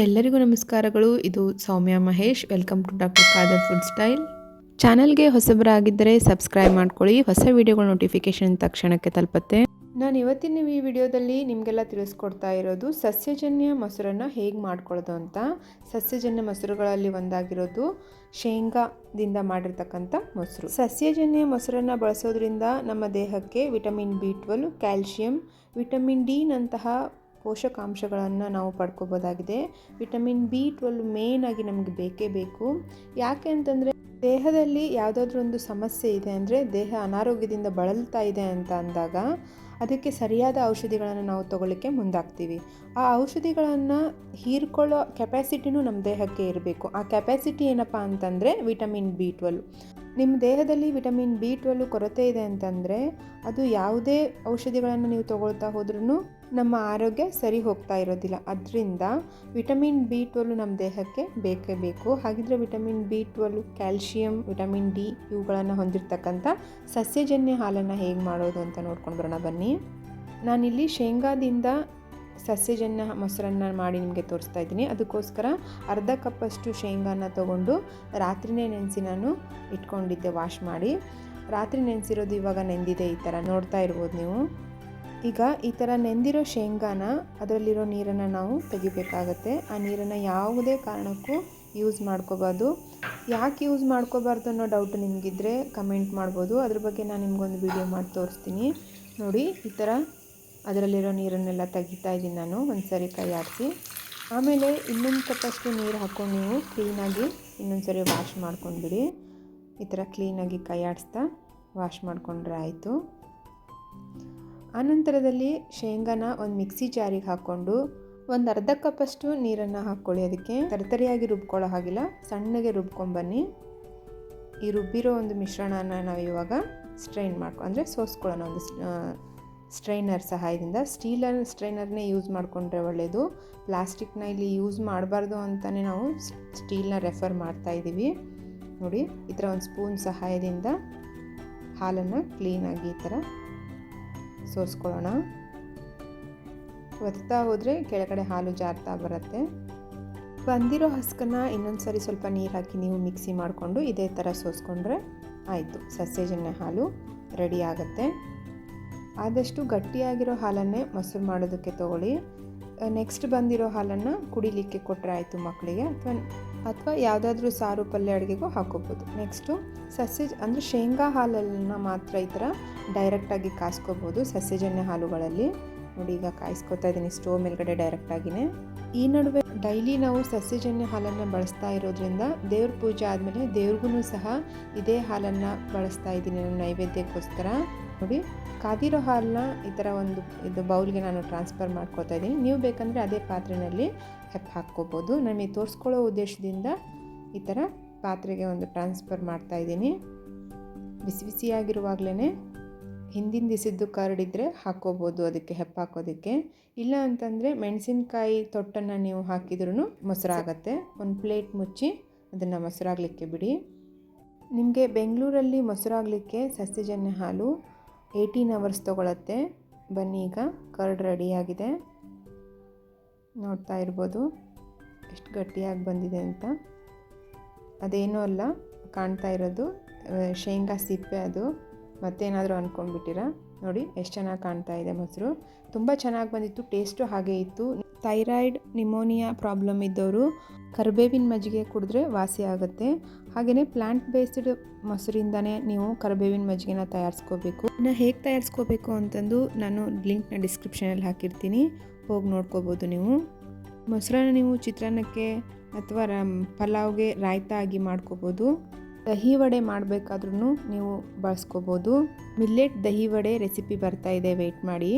ಎಲ್ಲರಿಗೂ ನಮಸ್ಕಾರಗಳು. ಇದು Soumya Mahesh. Welcome to doctor Khader food style ಚಾನಲ್ಗೆ ಹೊಸಬರಾಗಿದ್ದರೆ ಸಬ್ಸ್ಕ್ರೈಬ್ ಮಾಡ್ಕೊಳ್ಳಿ. ಹೊಸ ವಿಡಿಯೋಗಳ ನೋಟಿಫಿಕೇಶನ್ ತಕ್ಷಣಕ್ಕೆ ತಲುಪತ್ತೆ. ನಾನು ಇವತ್ತಿನ ಈ ವಿಡಿಯೋದಲ್ಲಿ ನಿಮಗೆಲ್ಲ ತಿಳಿಸ್ಕೊಡ್ತಾ ಇರೋದು ಸಸ್ಯಜನ್ಯ ಮೊಸರನ್ನು ಹೇಗೆ ಮಾಡ್ಕೊಳ್ಳೋದು ಅಂತ. ಸಸ್ಯಜನ್ಯ ಮೊಸರುಗಳಲ್ಲಿ ಒಂದಾಗಿರೋದು ಶೇಂಗಾದಿಂದ ಮಾಡಿರ್ತಕ್ಕಂಥ ಮೊಸರು. ಸಸ್ಯಜನ್ಯ ಮೊಸರನ್ನು ಬಳಸೋದ್ರಿಂದ ನಮ್ಮ ದೇಹಕ್ಕೆ vitamin B twelve, calcium, vitamin D ನಂತಹ ಪೋಷಕಾಂಶಗಳನ್ನು ನಾವು ಪಡ್ಕೋಬೋದಾಗಿದೆ. ವಿಟಮಿನ್ ಬಿ ಟ್ವೆಲ್ವ್ ಮೇನ್ ಆಗಿ ನಮಗೆ ಬೇಕೇ ಬೇಕು. ಯಾಕೆ ಅಂತಂದರೆ ದೇಹದಲ್ಲಿ ಯಾವುದಾದ್ರೂ ಒಂದು ಸಮಸ್ಯೆ ಇದೆ ಅಂದರೆ ದೇಹ ಅನಾರೋಗ್ಯದಿಂದ ಬಳಲ್ತಾ ಇದೆ ಅಂತ ಅಂದಾಗ ಅದಕ್ಕೆ ಸರಿಯಾದ ಔಷಧಿಗಳನ್ನು ನಾವು ತಗೊಳ್ಳಿಕ್ಕೆ ಮುಂದಾಗ್ತೀವಿ. ಆ ಔಷಧಿಗಳನ್ನು ಹೀರ್ಕೊಳ್ಳೋ ಕೆಪ್ಯಾಸಿಟಿನೂ ನಮ್ಮ ದೇಹಕ್ಕೆ ಇರಬೇಕು. ಆ ಕೆಪಾಸಿಟಿ ಏನಪ್ಪ ಅಂತಂದರೆ ವಿಟಮಿನ್ ಬಿ ಟ್ವೆಲ್. ನಿಮ್ಮ ದೇಹದಲ್ಲಿ ವಿಟಮಿನ್ ಬಿ ಟ್ವೆಲ್ ಕೊರತೆ ಇದೆ ಅಂತಂದರೆ ಅದು ಯಾವುದೇ ಔಷಧಿಗಳನ್ನು ನೀವು ತಗೊಳ್ತಾ ಹೋದ್ರೂ ನಮ್ಮ ಆರೋಗ್ಯ ಸರಿ ಹೋಗ್ತಾ ಇರೋದಿಲ್ಲ. ಅದರಿಂದ ವಿಟಮಿನ್ ಬಿ ಟ್ವೆಲ್ ನಮ್ಮ ದೇಹಕ್ಕೆ ಬೇಕೇ ಬೇಕು. ಹಾಗಿದ್ರೆ vitamin B twelve calcium, vitamin D ಇವುಗಳನ್ನು ಹೊಂದಿರತಕ್ಕಂಥ ಸಸ್ಯಜನ್ಯ ಹಾಲನ್ನು ಹೇಗೆ ಮಾಡೋದು ಅಂತ ನೋಡ್ಕೊಂಡು ಬರೋಣ ಬನ್ನಿ. ನಾನಿಲ್ಲಿ ಶೇಂಗಾದಿಂದ ಸಸ್ಯಜನ್ಯ ಮೊಸರನ್ನ ಮಾಡಿ ನಿಮಗೆ ತೋರಿಸ್ತಾ ಇದ್ದೀನಿ. ಅದಕ್ಕೋಸ್ಕರ ಅರ್ಧ ಕಪ್ಪಷ್ಟು ಶೇಂಗಾನ ತೊಗೊಂಡು ರಾತ್ರಿನೇ ನೆನೆಸಿ ನಾನು ಇಟ್ಕೊಂಡಿದ್ದೆ, ವಾಶ್ ಮಾಡಿ. ರಾತ್ರಿ ನೆನೆಸಿರೋದು ಇವಾಗ ನೆಂದಿದೆ ಈ ಥರ, ನೋಡ್ತಾ ಇರ್ಬೋದು ನೀವು. ಈಗ ಈ ಥರ ನೆಂದಿರೋ ಶೇಂಗಾನ ಅದರಲ್ಲಿರೋ ನೀರನ್ನು ನಾವು ತೆಗಿಬೇಕಾಗತ್ತೆ. ಆ ನೀರನ್ನು ಯಾವುದೇ ಕಾರಣಕ್ಕೂ ಯೂಸ್ ಮಾಡ್ಕೋಬಾರ್ದು. ಯಾಕೆ ಯೂಸ್ ಮಾಡ್ಕೋಬಾರ್ದು ಅನ್ನೋ ಡೌಟ್ ನಿಮಗಿದ್ರೆ ಕಮೆಂಟ್ ಮಾಡ್ಬೋದು. ಅದ್ರ ಬಗ್ಗೆ ನಾನು ನಿಮ್ಗೊಂದು ವಿಡಿಯೋ ಮಾಡಿ ತೋರಿಸ್ತೀನಿ. ನೋಡಿ, ಈ ಥರ ಅದರಲ್ಲಿರೋ ನೀರನ್ನೆಲ್ಲ ತೆಗಿತಾ ಇದ್ದೀನಿ ನಾನು ಒಂದು ಸರಿ ಕೈ ಆಡಿಸಿ ಆಮೇಲೆ ಇನ್ನೊಂದು ಕಪ್ಪಷ್ಟು ನೀರು ಹಾಕ್ಕೊಂಡು ನೀವು ಕ್ಲೀನಾಗಿ ಇನ್ನೊಂದು ಸರಿ ವಾಶ್ ಮಾಡ್ಕೊಂಡ್ಬಿಡಿ. ಈ ಥರ ಕ್ಲೀನಾಗಿ ಕೈ ಆಡಿಸ್ತಾ ವಾಶ್ ಮಾಡಿಕೊಂಡ್ರೆ ಆಯಿತು. ಆನಂತರದಲ್ಲಿ ಶೇಂಗಾನ ಒಂದು ಮಿಕ್ಸಿ ಜಾರಿಗೆ ಹಾಕ್ಕೊಂಡು ಒಂದು ಅರ್ಧ ಕಪ್ಪಷ್ಟು ನೀರನ್ನು ಹಾಕ್ಕೊಳ್ಳಿ ಅದಕ್ಕೆ. ತರತರಿಯಾಗಿ ರುಬ್ಕೊಳ್ಳೋ ಹಾಗಿಲ್ಲ, ಸಣ್ಣಗೆ ರುಬ್ಕೊಂಬನ್ನಿ ಈ ರುಬ್ಬಿರೋ ಒಂದು ಮಿಶ್ರಣನ ನಾವು ಇವಾಗ ಸ್ಟ್ರೈನ್ ಮಾಡ್ಕೊ, ಅಂದರೆ ಸೋಸ್ಕೊಳ್ಳೋಣ ಒಂದು ಸ್ಟ್ರೈನರ್ ಸಹಾಯದಿಂದ ಸ್ಟೀಲರ್ ಸ್ಟ್ರೈನರ್ನೇ ಯೂಸ್ ಮಾಡಿಕೊಂಡ್ರೆ ಒಳ್ಳೆಯದು ಪ್ಲಾಸ್ಟಿಕ್ನ ಇಲ್ಲಿ ಯೂಸ್ ಮಾಡಬಾರ್ದು ಅಂತಲೇ ನಾವು ಸ್ಟೀಲ್ನ ರೆಫರ್ ಮಾಡ್ತಾ ಇದ್ದೀವಿ. ನೋಡಿ, ಈ ಥರ ಒಂದು ಸ್ಪೂನ್ ಸಹಾಯದಿಂದ ಹಾಲನ್ನು ಕ್ಲೀನಾಗಿ ಈ ಥರ ಸೋಸ್ಕೊಳ್ಳೋಣ. ಒತ್ತಾ ಹೋದರೆ ಕೆಳಗಡೆ ಹಾಲು ಜಾರ್ತಾ ಬರುತ್ತೆ. ಬಂದಿರೋ ಹಸ್ಕನ್ನು ಇನ್ನೊಂದು ಸರಿ ಸ್ವಲ್ಪ ನೀರು ಹಾಕಿ ನೀವು ಮಿಕ್ಸಿ ಮಾಡಿಕೊಂಡು ಇದೇ ಥರ ಸೋಸ್ಕೊಂಡ್ರೆ ಆಯಿತು. ಸಸ್ಯಜನ್ಯ ಹಾಲು ರೆಡಿ ಆಗುತ್ತೆ. ಆದಷ್ಟು ಗಟ್ಟಿಯಾಗಿರೋ ಹಾಲನ್ನೇ ಮೊಸರು ಮಾಡೋದಕ್ಕೆ ತೊಗೊಳ್ಳಿ. ನೆಕ್ಸ್ಟ್ ಬಂದಿರೋ ಹಾಲನ್ನು ಕುಡಿಲಿಕ್ಕೆ ಕೊಟ್ಟರೆ ಆಯಿತು ಮಕ್ಕಳಿಗೆ. ಅಥವಾ ಅಥವಾ ಯಾವುದಾದ್ರೂ ಸಾರು ಪಲ್ಯ ಅಡುಗೆಗೂ ಹಾಕೋಬೋದು. ನೆಕ್ಸ್ಟು ಸಸ್ಯ, ಅಂದರೆ ಶೇಂಗಾ ಹಾಲನ್ನು ಮಾತ್ರ ಈ ಥರ ಡೈರೆಕ್ಟಾಗಿ ಕಾಸ್ಕೋಬೋದು ಸಸ್ಯಜನ್ಯ ಹಾಲುಗಳಲ್ಲಿ. ನೋಡಿ, ಈಗ ಕಾಯಿಸ್ಕೊತಾ ಇದ್ದೀನಿ. ಸ್ಟೋವ್ ಮೇಲ್ಗಡೆ ಡೈರೆಕ್ಟಾಗಿಯೇ ಈ ನಡುವೆ ಡೈಲಿ ನಾವು ಸಸ್ಯಜನ್ಯ ಹಾಲನ್ನು ಬಳಸ್ತಾ ಇರೋದ್ರಿಂದ ದೇವ್ರ ಪೂಜೆ ಆದಮೇಲೆ ದೇವ್ರಿಗೂ ಸಹ ಇದೇ ಹಾಲನ್ನು ಬಳಸ್ತಾ ಇದ್ದೀನಿ ನನ್ನ ನೈವೇದ್ಯಕ್ಕೋಸ್ಕರ. ನೋಡಿ, ಕಾದಿರೋ ಹಾಲನ್ನ ಈ ಥರ ಒಂದು ಇದು ಬೌಲ್ಗೆ ನಾನು ಟ್ರಾನ್ಸ್ಫರ್ ಮಾಡ್ಕೋತಾ ಇದ್ದೀನಿ. ನೀವು ಬೇಕಂದರೆ ಅದೇ ಪಾತ್ರೆಯಲ್ಲಿ ಹಾಕ್ಕೋಬೋದು. ನಮಗೆ ತೋರಿಸ್ಕೊಳ್ಳೋ ಉದ್ದೇಶದಿಂದ ಈ ಥರ ಪಾತ್ರೆಗೆ ಒಂದು ಟ್ರಾನ್ಸ್ಫರ್ ಮಾಡ್ತಾ ಇದ್ದೀನಿ. ಬಿಸಿ ಬಿಸಿಯಾಗಿರುವಾಗಲೇ ಹಿಂದಿನ ದಿಸಿದ್ದು ಕರಡಿದ್ರೆ ಹಾಕ್ಕೋಬೋದು, ಅದಕ್ಕೆ ಹೆಪ್ಪಾಕೋದಕ್ಕೆ ಇಲ್ಲ ಅಂತಂದರೆ ಮೆಣಸಿನ್ಕಾಯಿ ತೊಟ್ಟನ್ನು ನೀವು ಹಾಕಿದ್ರೂ ಮೊಸರಾಗತ್ತೆ. ಒಂದು ಪ್ಲೇಟ್ ಮುಚ್ಚಿ ಅದನ್ನು ಮೊಸರಾಗಲಿಕ್ಕೆ ಬಿಡಿ. ನಿಮಗೆ ಬೆಂಗಳೂರಲ್ಲಿ ಮೊಸರಾಗಲಿಕ್ಕೆ ಸಸ್ಯಜನ್ಯ ಹಾಲು ಏಯ್ಟೀನ್ ಅವರ್ಸ್ ತೊಗೊಳತ್ತೆ. ಬನ್ನಿ ಈಗ, ಕರ್ಡ್ ರೆಡಿಯಾಗಿದೆ ನೋಡ್ತಾ ಇರ್ಬೋದು, ಎಷ್ಟು ಗಟ್ಟಿಯಾಗಿ ಬಂದಿದೆ ಅಂತ. ಅದೇನೂ ಅಲ್ಲ, ಕಾಣ್ತಾ ಇರೋದು ಶೇಂಗಾ ಸಿಪ್ಪೆ ಅದು. ಮತ್ತೇನಾದರೂ ಅಂದ್ಕೊಂಡ್ಬಿಟ್ಟಿರಾ ನೋಡಿ, ಎಷ್ಟು ಚೆನ್ನಾಗಿ ಕಾಣ್ತಾ ಇದೆ ಮೊಸರು. ತುಂಬ ಚೆನ್ನಾಗಿ ಬಂದಿತ್ತು, ಟೇಸ್ಟು ಹಾಗೆ ಇತ್ತು. ಥೈರಾಯ್ಡ್, ನಿಮೋನಿಯಾ ಪ್ರಾಬ್ಲಮ್ ಇದ್ದವರು ಕರಿಬೇವಿನ ಮಜ್ಜಿಗೆ ಕುಡಿದ್ರೆ ವಾಸಿ ಆಗುತ್ತೆ. ಹಾಗೆಯೇ ಪ್ಲಾಂಟ್ ಬೇಸ್ಡ್ ಮೊಸರಿಂದನೇ ನೀವು ಕರಿಬೇವಿನ ಮಜ್ಜಿಗೆನ ತಯಾರಿಸ್ಕೋಬೇಕು. ಇನ್ನು ಹೇಗೆ ತಯಾರಿಸ್ಕೋಬೇಕು ಅಂತಂದು ನಾನು ಲಿಂಕ್ನ ಡಿಸ್ಕ್ರಿಪ್ಷನಲ್ಲಿ ಹಾಕಿರ್ತೀನಿ. ಹೋಗಿ ನೋಡ್ಕೋಬೋದು ನೀವು. ಮೊಸರನ್ನ ನೀವು ಚಿತ್ರಾನ್ನಕ್ಕೆ ಅಥವಾ ಪಲಾವ್ಗೆ ರಾಯ್ತಾ ಆಗಿ ಮಾಡ್ಕೋಬೋದು. ದಹಿ ವಡೆ ಮಾಡಬೇಕಾದ್ರೂ ನೀವು ಬಳಸ್ಕೋಬೋದು. ಮಿಲ್ಲೆಟ್ ದಹಿ ವಡೆ ರೆಸಿಪಿ ಬರ್ತಾ ಇದೆ ವೆಯ್ಟ್ ಮಾಡಿ.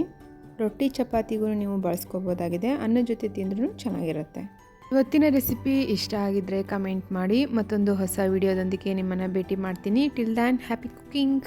ರೊಟ್ಟಿ ಚಪಾತಿಗೂ ನೀವು ಬಳಸ್ಕೋಬೋದಾಗಿದೆ. ಅನ್ನ ಜೊತೆ ತಿಂದ್ರೂ ಚೆನ್ನಾಗಿರುತ್ತೆ. ಇವತ್ತಿನ ರೆಸಿಪಿ ಇಷ್ಟ ಆಗಿದ್ದರೆ ಕಮೆಂಟ್ ಮಾಡಿ. ಮತ್ತೊಂದು ಹೊಸ ವಿಡಿಯೋದೊಂದಿಗೆ ನಿಮ್ಮನ್ನು ಭೇಟಿ ಮಾಡ್ತೀನಿ. Till than happy cooking